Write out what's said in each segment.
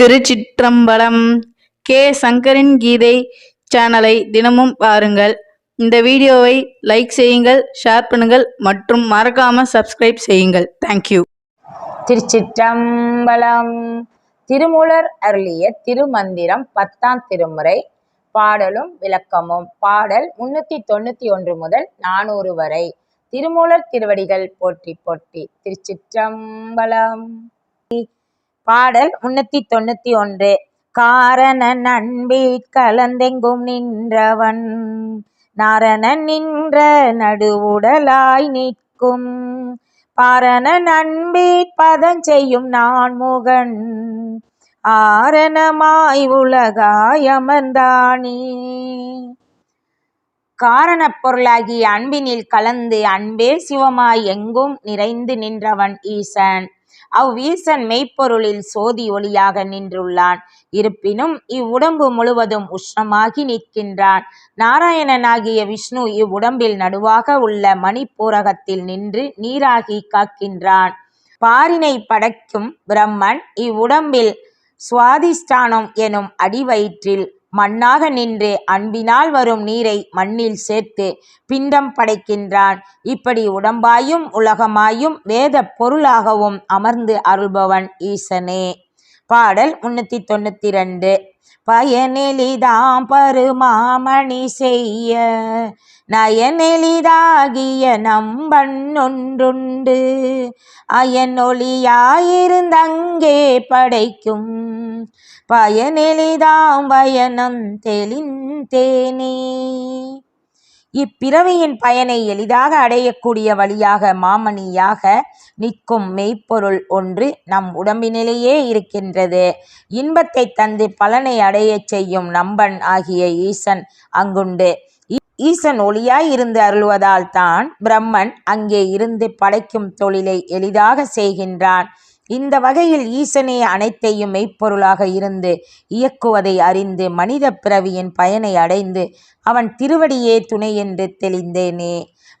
திருச்சிற்றம்பலம் K. சங்கரின் கீதை சேனலை தினமும் பாருங்கள். இந்த வீடியோவை லைக் செய்யுங்கள் ஷேர் பண்ணுங்கள் மற்றும் மறக்காம சப்ஸ்கிரைப் செய்யுங்கள். தேங்க்யூ திருச்சிற்றம்பலம் திருமூலர் அருளிய திருமந்திரம் பத்தாம் திருமுறை. பாடலும் விளக்கமும். பாடல் முன்னூத்தி தொண்ணூத்தி ஒன்று முதல் நானூறு வரை. திருமூலர் திருவடிகள் போற்றி போற்றி. திருச்சிற்றம்பலம். பாடல் முன்னூத்தி தொண்ணூத்தி ஒன்று. காரண நண்பி கலந்தெங்கும் நின்றவன் நாரணன் நின்ற நடுவுடலாய் நிற்கும். பாரண நண்பி பதஞ்செய்யும் நான் முகன் ஆரணமாய் உலகாய் அமர்ந்தானே. காரணப் பொருளாகிய அன்பினில் கலந்து அன்பே சிவமாய் எங்கும் நிறைந்து நின்றவன் ஈசன் அவ்வீசன் மெய்ப்பொருளில் சோதி ஒளியாக நின்றுள்ளான். இருப்பினும் இவ்வுடம்பு முழுவதும் உஷ்ணமாகி நிற்கின்றான். நாராயணனாகிய விஷ்ணு இவ்வுடம்பில் நடுவாக உள்ள மணிப்பூரகத்தில் நின்று நீராகி காக்கின்றான். பாரினை படைக்கும் பிரம்மன் இவ்வுடம்பில் சுவாதிஷ்டானம் எனும் அடிவயிற்றில் மண்ணாக நின்று அன்பினால் வரும் நீரை மண்ணில் சேர்த்து பிண்டம் படைக்கின்றான். இப்படி உடம்பாயும் உலகமாயும் வேத பொருளாகவும் அமர்ந்து அருள்பவன் ஈசனே. பாடல் முன்னூத்தி தொண்ணூத்தி ரெண்டு பயனெளிதாம் பருமாமணி செய்ய நயனெளிதாகிய நம்பன் ஒன்றுண்டு. அயனொளியாயிருந்தங்கே படைக்கும் பயனெளிதாம் பயனம் தெளிந்தேனே இப்பிறவியின் பயனை எளிதாக அடையக்கூடிய வழியாக மாமணியாக நிற்கும் மெய்ப்பொருள் ஒன்று நம் உடம்பினிலேயே இருக்கின்றது. இன்பத்தை தந்து பலனை அடையச் செய்யும் நம்பன் ஆகிய ஈசன் அங்குண்டு. ஈசன் ஒளியாய் இருந்து அருள்வதால் தான் பிரம்மன் அங்கே இருந்து படைக்கும் தொழிலை எளிதாக செய்கின்றான். இந்த வகையில் ஈசனே அனைத்தையும் மெய்ப்பொருளாக இருந்து இயக்குவதை அறிந்து மனித பிறவியின் பயனை அடைந்து அவன் திருவடியே துணை என்று தெளிந்தேனே.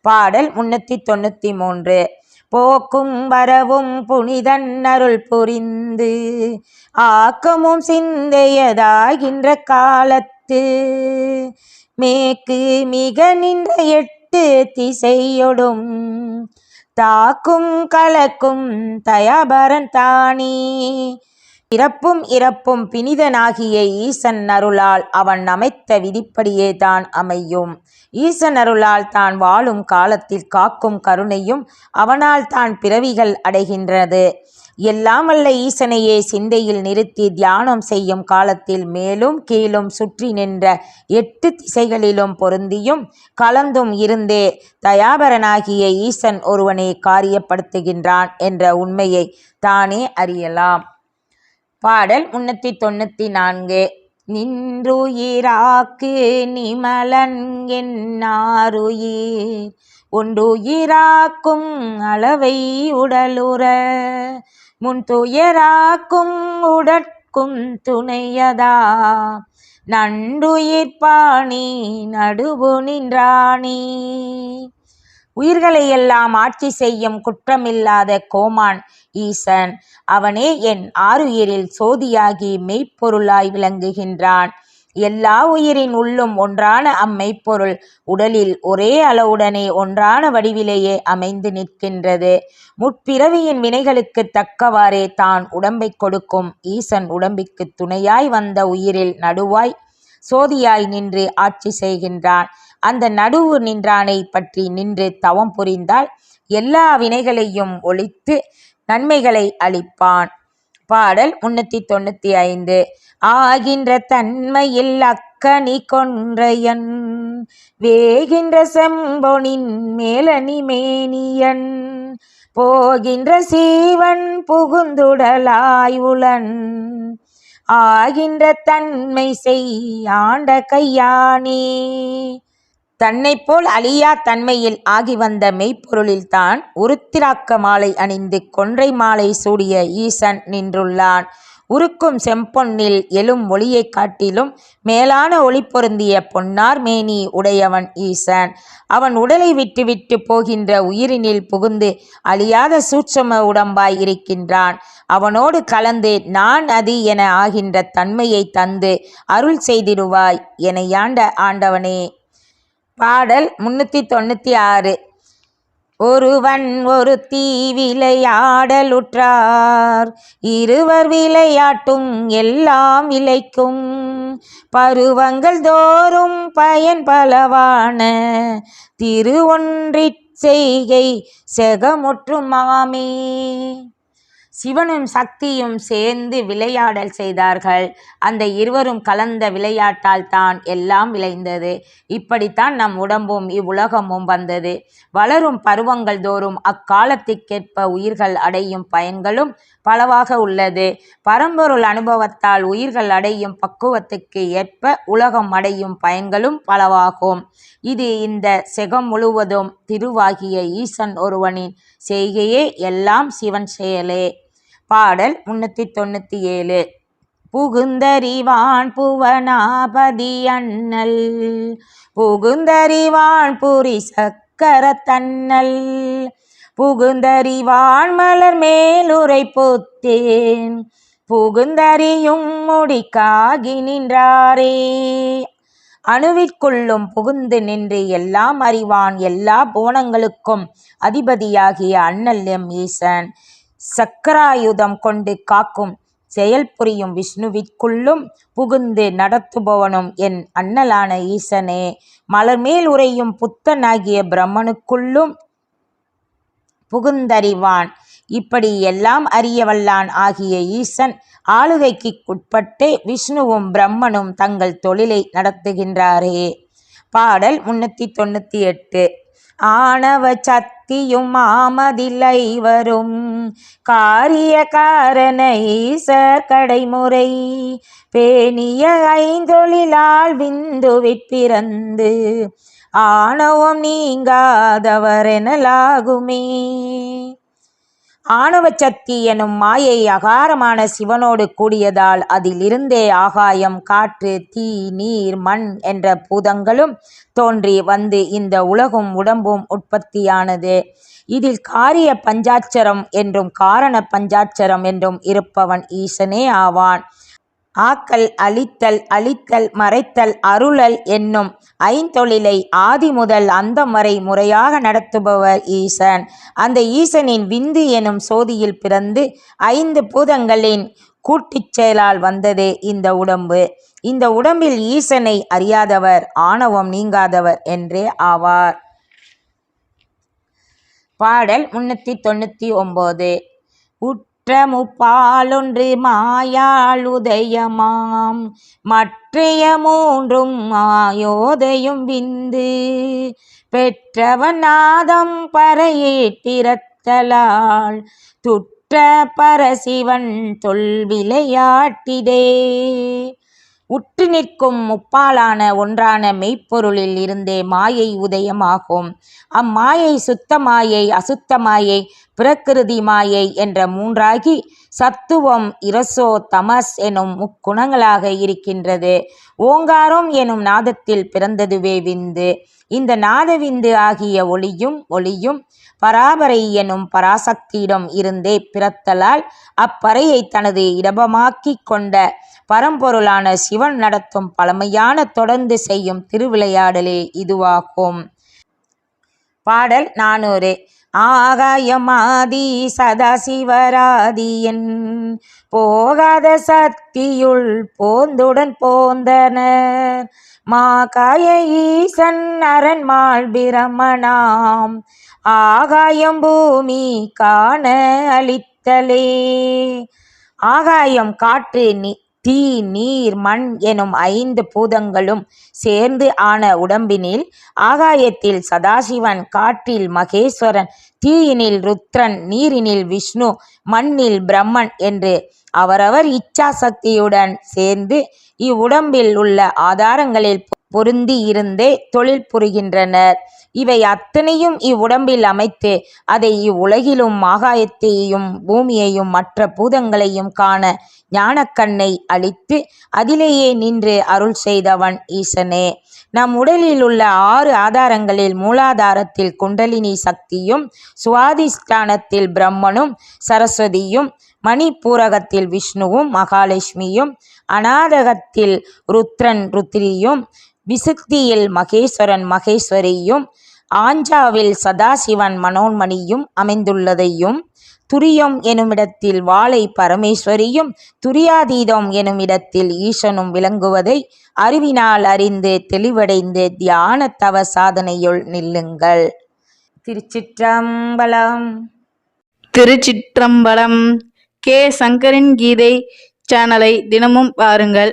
பாடல் முன்னூத்தி தொண்ணூத்தி மூன்று. போக்கும் வரவும் புனிதன் அருள் புரிந்து ஆக்கமும் சிந்தையதாகின்ற காலத்து மேக்கு மிக நின்ற எட்டு திசையொடும் தாக்கும் கலக்கும் தயாபரன் தானே. பிறப்பும் இறப்பும் பினிதனாகிய ஈசன் அருளால் அவன் அமைத்த விதிப்படியே தான் அமையும். ஈசன் அருளால் தான் வாழும் காலத்தில் காக்கும் கருணையும் அவனால் தான் பிறவிகள் அடைகின்றது. எல்லாம் வல்ல ஈசனையே சிந்தையில் நிறுத்தி தியானம் செய்யும் காலத்தில் மேலும் கீழும் சுற்றி நின்ற எட்டு திசைகளிலும் பொருந்தியும் கலந்தும் இருந்தே தயாபரனாகிய ஈசன் ஒருவனை காரியப்படுத்துகின்றான் என்ற உண்மையை தானே அறியலாம். பாடல் முன்னூத்தி தொண்ணூத்தி நான்கு. நின்றுயிராக்கு நிமலன் என்னாருயிர்? ஒன்றுயிராக்கும் அளவை உடலுற முன் துயராக்கும் உடற்கும் துணையதா. நன்றுயிர்ப்பாணி நடுவு நின்றாணி. உயிர்களை எல்லாம் ஆட்சி செய்யும் குற்றமில்லாத கோமான் ஈசன். அவனே என் ஆறுயிரில் சோதியாகி மெய்ப்பொருளாய் விளங்குகின்றான். எல்லா உயிரின் உள்ளும் ஒன்றான அம்மைப்பொருள் உடலில் ஒரே அளவுடனே ஒன்றான வடிவிலேயே அமைந்து நிற்கின்றது. முற்பிறவியின் வினைகளுக்கு தக்கவாறே தான் உடம்பை கொடுக்கும். ஈசன் உடம்பிற்கு துணையாய் வந்த உயிரில் நடுவாய் சோதியாய் நின்று ஆட்சி செய்கின்றான். அந்த நடுவு நின்றானை பற்றி நின்று தவம் புரிந்தால் எல்லா வினைகளையும் ஒழித்து நன்மைகளை அளிப்பான். பாடல் முன்னூத்தி தொண்ணூத்தி ஐந்து. ஆகின்ற தன்மையில் அக்கணி கொன்றையன் வேகின்ற செம்பொனின் மேலனி மேனியன் போகின்ற சீவன் புகுந்துடலாய் உளன். ஆகின்ற தன்மை செய்யாண்ட கையானே. தன்னை போல் அழியா தன்மையில் ஆகி வந்த மெய்ப்பொருளில்தான் உருத்திராக்க மாலை அணிந்து கொன்றை மாலை சூடிய ஈசன் நின்றுள்ளான். உருக்கும் செம்பொன்னில் எழும் ஒளியைக் காட்டிலும் மேலான ஒளி பொருந்திய பொன்னார் மேனி உடையவன் ஈசன். அவன் உடலை விட்டுவிட்டு போகின்ற உயிரினில் புகுந்து அழியாத சூட்சம உடம்பாய் இருக்கின்றான். அவனோடு கலந்து நான் அது என ஆகின்ற தன்மையை தந்து அருள் செய்திடுவாய் என யாண்ட ஆண்டவனே. பாடல் முன்னூற்றி தொண்ணூற்றி ஆறு. ஒருவன் ஒரு தீ விளையாடலுற்றார் இருவர் விளையாட்டும் எல்லாம் விளைக்கும். பருவங்கள் தோறும் பயன் பலவான திருவொன்றிற் செய்கை செகமுற்றுமாமே சிவனும் சக்தியும் சேர்ந்து விளையாடல் செய்தார்கள். அந்த இருவரும் கலந்த விளையாட்டால் தான் எல்லாம் விளைந்தது. இப்படித்தான் நம் உடம்பும் இவ்வுலகமும் வந்தது. வளரும் பருவங்கள் தோறும் அக்காலத்திற்கேற்ப உயிர்கள் அடையும் பயன்களும் பலவாக உள்ளது. பரம்பொருள் அனுபவத்தால் உயிர்கள் அடையும் பக்குவத்துக்கு ஏற்ப உலகம் அடையும் பயன்களும் பலவாகும். இது இந்த செகம் முழுவதும் திருவாகிய ஈசன் ஒருவனின் செய்கையே எல்லாம் சிவன் செயலே. பாடல் முன்னூற்றி தொண்ணூற்றி ஏழு. புகுந்தறிவான் புவனாபதி அண்ணல் புகுந்தறிவான் புரி சக்கர தன்னல் புகுந்தறிவான் மலர் மேலுரை பொத்தேன் புகுந்தறியும் முடிக்காகி நின்றாரே. அணுவிற்குள்ளும் புகுந்து நின்று எல்லாம் அறிவான் எல்லா புவனங்களுக்கும் அதிபதியாகிய அண்ணல் எம். ஈசன் சக்கராயுதம் கொண்டு காக்கும் செயல் புரியும் விஷ்ணுவிற்குள்ளும் புகுந்து நடத்துபவனும் என் அண்ணலான ஈசனே. மலர்மேல் உறையும் புத்தனாகிய பிரம்மனுக்குள்ளும் புகுந்தறிவான். இப்படி எல்லாம் அறியவல்லான் ஆகிய ஈசன் ஆளுகைக்கு உட்பட்டே விஷ்ணுவும் பிரம்மனும் தங்கள் தொழிலை நடத்துகின்றாரே. பாடல் முன்னூற்றி தொண்ணூற்றி எட்டு. ஆணவ சக்தியும் ஆமதில்லை வரும் காரிய காரண ஈசர் கடைமுறை பேணிய ஐந்தொழிலால் விந்துவிற்பிறந்து ஆணவம் நீங்காதவரெனலாகுமே. ஆணவ சக்தி எனும் மாயை அகாரமான சிவனோடு கூடியதால் அதிலிருந்தே ஆகாயம் காற்று தீ நீர் மண் என்ற பூதங்களும் தோன்றி வந்து இந்த உலகும் உடம்பும் உற்பத்தியானது. இதில் காரிய பஞ்சாட்சரம் என்றும் காரண பஞ்சாட்சரம் என்றும் இருப்பவன் ஈசனே ஆவான். ஆக்கல் அழித்தல் அழித்தல் மறைத்தல் அருளல் என்னும் ஐந்தொழிலை ஆதி முதல் அந்தம் வரை முறையாக நடத்துபவர் ஈசன். அந்த ஈசனின் விந்து எனும் சோதியில் பிறந்து ஐந்து பூதங்களின் கூட்டுச் செயலால் வந்ததே இந்த உடம்பு. இந்த உடம்பில் ஈசனை அறியாதவர் ஆணவம் நீங்காதவர் என்றே ஆவார். பாடல் முன்னூற்றி தொண்ணூற்றி ஒம்பது. உட் முப்பாலொன்று மாயாள் உதயமாம். மற்றைய மூன்றும் மாயோதையும் விந்து. பெற்றவன் நாதம் பறையேட்டிரத்தலால் துற்ற பரசிவன் தொல் விளையாட்டிதே உற்று நிற்கும் முப்பாலான ஒன்றான மெய்ப்பொருளில் இருந்தே மாயை உதயமாகும். அம்மாயை சுத்த மாயை அசுத்த மாயை பிரகிருதி மாயை என்ற மூன்றாகி சத்துவம் இரசோ தமஸ் எனும் முக்குணங்களாக இருக்கின்றது. ஓங்காரம் எனும் நாதத்தில் பிறந்ததுவே விந்து. இந்த நாதவிந்து ஆகிய ஒளியும் ஒளியும் பராபரை எனும் பராசக்தியிடம் இருந்தே பிறத்தலால் அப்பறையை தனது இடபமாக்கிக் கொண்ட பரம்பொருளான சிவன் நடத்தும் பழமையான தொடர்ந்து செய்யும் திருவிளையாடலே இதுவாகும். பாடல் நானூறு. ஆகாயமாதி சதாசிவராதியன் போகாத சக்தியுள் போந்துடன் போந்தனர். மாகாய ஈசன் அரண்மாள் பிரமணாம். ஆகாயம் பூமி காண அளித்தலே. ஆகாயம் காற்று நீ தீ நீர் மண் எனும் ஐந்து பூதங்களும் சேர்ந்து ஆன உடம்பினில் ஆகாயத்தில் சதாசிவன் காற்றில் மகேஸ்வரன் தீயினில் ருத்ரன் நீரினில் விஷ்ணு மண்ணில் பிரம்மன் என்று அவரவர் இச்சாசக்தியுடன் சேர்ந்து இவ்வுடம்பில் உள்ள ஆதாரங்களில் பொருந்தி இருந்தே தொழில் புரிகின்றனர். இவை அத்தனையும் இவ்வுடம்பில் அமைத்து அதை இவ்வுலகிலும் ஆகாயத்தையும் பூமியையும் மற்ற பூதங்களையும் காண ஞானக்கண்ணை அளித்து அதிலேயே நின்று அருள் செய்தவன் ஈசனே. நம் உடலில் உள்ள ஆறு ஆதாரங்களில் மூலாதாரத்தில் குண்டலினி சக்தியும் சுவாதிஷ்டானத்தில் பிரம்மனும் சரஸ்வதியும் மணிப்பூரகத்தில் விஷ்ணுவும் மகாலட்சுமியும் அநாதகத்தில் ருத்ரன் ருத்ரியும் விசுத்தியில் மகேஸ்வரன் மகேஸ்வரியும் ஆஞ்சாவில் சதாசிவன் மனோன்மணியும் அமைந்துள்ளதையும் துரியம் எனுமிடத்தில் வாழை பரமேஸ்வரியும் துரியாதீதம் எனுமிடத்தில் ஈசனும் விளங்குவதை அறிவினால் அறிந்து தெளிவடைந்து தியான தவ சாதனையுள் நில்லுங்கள். திருச்சிற்றம்பலம். திருச்சிற்றம்பலம். கே. சங்கரின் கீதை சேனலை தினமும் பாருங்கள்.